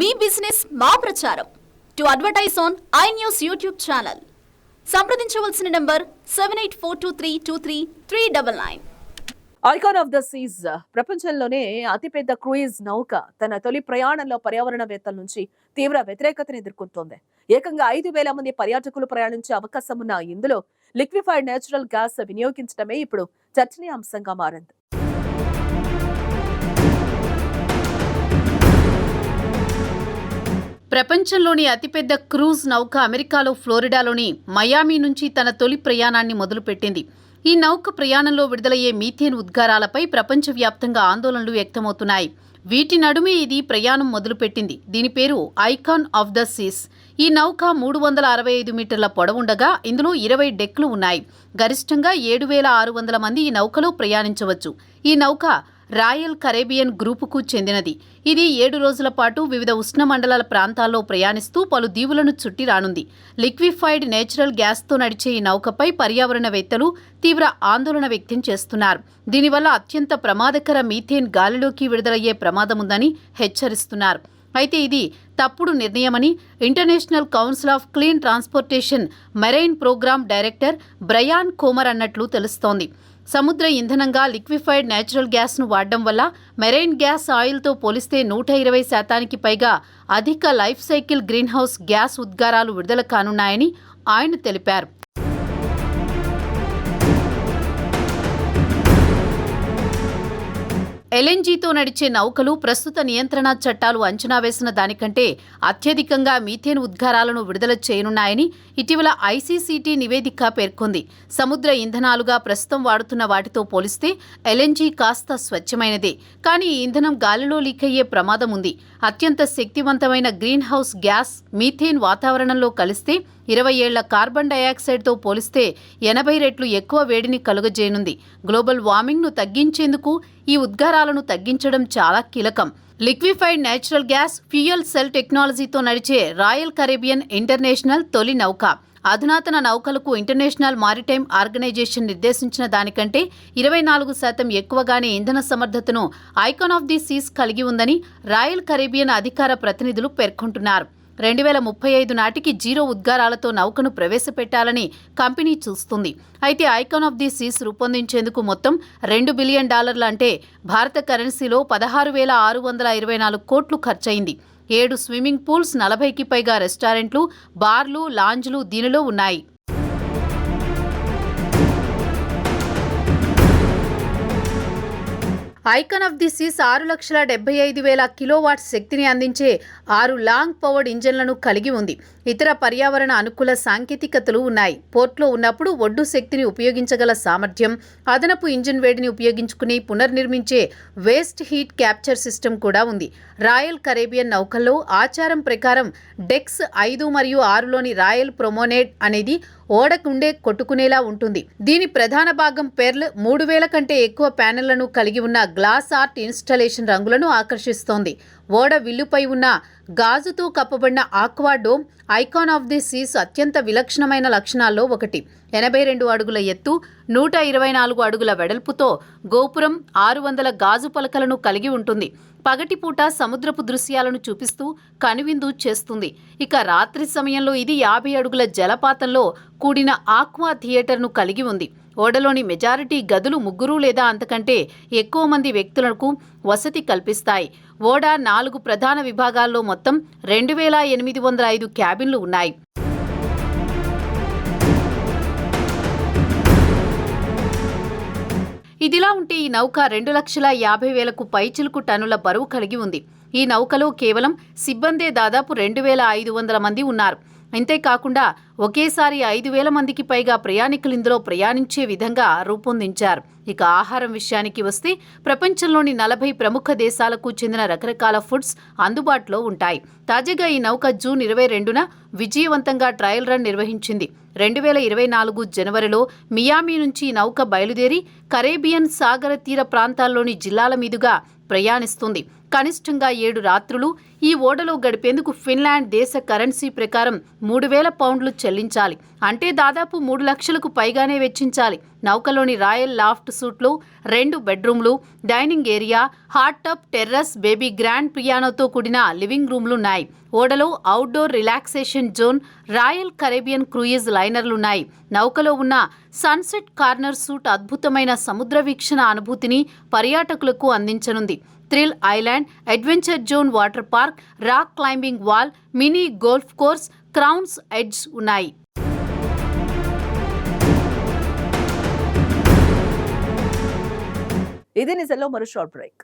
మీ business మా ప్రచారం. To advertise on I news YouTube channel సంప్రదించవలసిన number seven eight four two three two three three double nine icon of the seas ప్రపంచంలోనే అతిపెద్ద cruise నౌక తన తొలి ప్రయాణంలో పర్యావరణవేత్తల నుంచి తీవ్ర వ్యతిరేకతను ఎదుర్కొంటోంది. ఏకంగా ఐదు వేల మంది పర్యాటకులు ప్రయాణించే అవకాశం ఉన్న ఇందులో లిక్విఫైడ్ నేచురల్ గ్యాస్ వినియోగించడమే ఇప్పుడు చర్చనీయాంశంగా మారింది. ప్రపంచంలోని అతిపెద్ద క్రూజ్ నౌక అమెరికాలో ఫ్లోరిడాలోని మయామి నుంచి తన తొలి ప్రయాణాన్ని మొదలుపెట్టింది. ఈ నౌక ప్రయాణంలో విడుదలయ్యే మీథేన్ ఉద్గారాలపై ప్రపంచవ్యాప్తంగా ఆందోళనలు వ్యక్తమవుతున్నాయి. వీటి నడుమే ఇది ప్రయాణం మొదలుపెట్టింది. దీని పేరు ఐకాన్ ఆఫ్ ద సీస్. ఈ నౌక మూడు వందల అరవై ఐదు మీటర్ల పొడవుండగా ఇందులో ఇరవై డెక్లు ఉన్నాయి. గరిష్టంగా ఏడు వేల ఆరు వందల మంది ఈ నౌకలో ప్రయాణించవచ్చు. ఈ నౌక రాయల్ కరేబియన్ గ్రూపుకు చెందినది. ఇది ఏడు రోజుల పాటు వివిధ ఉష్ణమండలాల ప్రాంతాల్లో ప్రయాణిస్తూ పలు దీవులను చుట్టి రానుంది. లిక్విఫైడ్ నేచురల్ గ్యాస్తో నడిచే ఈ నౌకపై పర్యావరణవేత్తలు తీవ్ర ఆందోళన వ్యక్తం చేస్తున్నారు. దీనివల్ల అత్యంత ప్రమాదకర మీథేన్ గాలిలోకి విడుదలయ్యే ప్రమాదముందని హెచ్చరిస్తున్నారు. అయితే ఇది తప్పుడు నిర్ణయమని International Council of Clean Transportation marine programme director Bryan Comer అన్నట్లు తెలుస్తోంది. సముద్ర ఇంధనంగా లిక్విఫైడ్ నేచురల్ గ్యాస్ను వాడడం వల్ల మెరైన్ గ్యాస్ ఆయిల్తో పోలిస్తే నూట ఇరవై శాతానికి పైగా అధిక లైఫ్ సైకిల్ గ్రీన్హౌస్ గ్యాస్ ఉద్గారాలు విడుదల కానున్నాయని ఆయన తెలిపారు. ఎల్ఎన్జీతో నడిచే నౌకలు ప్రస్తుత నియంత్రణ చట్టాలు అంచనా వేసిన దానికంటే అత్యధికంగా మీథేన్ ఉద్గారాలను విడుదల చేయనున్నాయని ఇటీవల ఐసీసీటీ నివేదిక పేర్కొంది. సముద్ర ఇంధనాలుగా ప్రస్తుతం వాడుతున్న వాటితో పోలిస్తే ఎల్ఎన్జీ కాస్త స్వచ్ఛమైనదే. కానీ ఈ ఇంధనం గాలిలో లీక్ అయ్యే ప్రమాదం ఉంది. అత్యంత శక్తివంతమైన గ్రీన్ హౌస్ గ్యాస్ మీథేన్ వాతావరణంలో కలిస్తే ఇరవై ఏళ్ళ కార్బన్ డయాక్సైడ్తో పోలిస్తే ఎనభై రెట్లు ఎక్కువ వేడిని కలుగజేయనుంది. గ్లోబల్ వార్మింగ్ను తగ్గించేందుకు ఈ ఉద్గారాలను తగ్గించడం చాలా కీలకం. Liquefied natural gas fuel cell టెక్నాలజీతో నడిచే రాయల్ కరేబియన్ ఇంటర్నేషనల్ తొలి నౌక. అధునాతన నౌకలకు ఇంటర్నేషనల్ మారిటైమ్ ఆర్గనైజేషన్ నిర్దేశించిన దానికంటే ఇరవై నాలుగు శాతం ఎక్కువగానే ఇంధన సమర్థతను ఐకాన్ ఆఫ్ ది సీస్ కలిగి ఉందని రాయల్ కరేబియన్ అధికార ప్రతినిధులు పేర్కొంటున్నారు. రెండు వేల ముప్పై ఐదు నాటికి జీరో ఉద్గారాలతో నౌకను ప్రవేశపెట్టాలని కంపెనీ చూస్తుంది. అయితే ఐకాన్ ఆఫ్ ది సీస్ రూపొందించేందుకు మొత్తం రెండు బిలియన్ డాలర్లు అంటే భారత కరెన్సీలో పదహారు వేల ఆరు వందల ఇరవై నాలుగు కోట్లు ఖర్చయింది. ఏడు స్విమ్మింగ్ పూల్స్ నలభైకి పైగా రెస్టారెంట్లు బార్లు లాంజ్లు దీనిలో ఉన్నాయి. ఐకాన్ ఆఫ్ ది సీస్ ఆరు లక్షల డెబ్బై ఐదు వేల కిలోవాట్ శక్తిని అందించే ఆరు లాంగ్ పవర్డ్ ఇంజన్లను కలిగి ఉంది. ఇతర పర్యావరణ అనుకూల సాంకేతికతలు ఉన్నాయి. పోర్ట్లో ఉన్నప్పుడు ఒడ్డు శక్తిని ఉపయోగించగల సామర్థ్యం అదనపు ఇంజిన్ వేడిని ఉపయోగించుకుని పునర్నిర్మించే వేస్ట్ హీట్ క్యాప్చర్ సిస్టమ్ కూడా ఉంది. రాయల్ కరేబియన్ నౌకల్లో ఆచారం ప్రకారం డెక్స్ ఐదు మరియు ఆరులోని రాయల్ ప్రొమోనేడ్ అనేది ఓడకుండే కొట్టుకునేలా ఉంటుంది. దీని ప్రధాన భాగం పెర్ల్ మూడు వేల కంటే ఎక్కువ ప్యానెళ్ళను కలిగి ఉన్న గ్లాస్ ఆర్ట్ ఇన్స్టలేషన్ రంగులను ఆకర్షిస్తోంది. ఓడ విల్లుపై ఉన్న గాజుతో కప్పబడిన Aqua Icon of the Seas అత్యంత విలక్షణమైన లక్షణాల్లో ఒకటి. ఎనభై రెండు అడుగుల ఎత్తు నూట ఇరవై నాలుగు అడుగుల వెడల్పుతో గోపురం ఆరు వందల గాజు పలకలను కలిగి ఉంటుంది. పగటిపూట సముద్రపు దృశ్యాలను చూపిస్తూ కనువిందు చేస్తుంది. ఇక రాత్రి సమయంలో ఇది యాభై అడుగుల జలపాతంలో కూడిన ఆక్వా థియేటర్ను కలిగి ఉంది. ఓడలోని మెజారిటీ గదులు ముగ్గురు లేదా అంతకంటే ఎక్కువ మంది వ్యక్తులకు వసతి కల్పిస్తాయి. ఓడ నాలుగు ప్రధాన విభాగాల్లో మొత్తం రెండు వేల ఎనిమిది వందల ఐదు క్యాబిన్లు ఉన్నాయి. ఇదిలా ఉంటే ఈ నౌక రెండు లక్షల యాభై వేలకు పైచిలుకు టన్నుల బరువు కలిగి ఉంది. ఈ నౌకలో కేవలం సిబ్బందే దాదాపు రెండు వేల ఐదు వందల మంది ఉన్నారు. అంతేకాకుండా ఒకేసారి ఐదు వేల మందికి పైగా ప్రయాణికులు ఇందులో ప్రయాణించే విధంగా రూపొందించారు. ఇక ఆహారం విషయానికి వస్తే ప్రపంచంలోని నలభై ప్రముఖ దేశాలకు చెందిన రకరకాల ఫుడ్స్ అందుబాటులో ఉంటాయి. తాజాగా ఈ నౌక జూన్ ఇరవై రెండున విజయవంతంగా ట్రయల్ రన్ నిర్వహించింది. రెండు వేల ఇరవై నాలుగు జనవరిలో మియామి నుంచి ఈ నౌక బయలుదేరి కరేబియన్ సాగర తీర ప్రాంతాల్లోని జిల్లాల మీదుగా ప్రయాణిస్తుంది. కనిష్టంగా ఏడు రాత్రులు ఈ ఓడలో గడిపేందుకు ఫిన్లాండ్ దేశ కరెన్సీ ప్రకారం మూడు వేల పౌండ్లు చెల్లించాలి. అంటే దాదాపు మూడు లక్షలకు పైగానే వెచ్చించాలి. నౌకలోని రాయల్ లాఫ్ట్ సూట్లు రెండు బెడ్రూమ్లు dining area hot tub terrace baby grand పియానోతో కూడిన లివింగ్ రూమ్లున్నాయి ఓడలో outdoor relaxation zone Royal Caribbean cruise లైనర్లున్నాయి నౌకలో ఉన్న సన్సెట్ కార్నర్ సూట్ అద్భుతమైన సముద్ర వీక్షణ అనుభూతిని పర్యాటకులకు అందించనుంది. Thrill Island adventure zone water park rock climbing wall mini golf course Crown's Edge ఉన్నాయి. ఇది నిజంలో మరో షార్ట్ బ్రేక్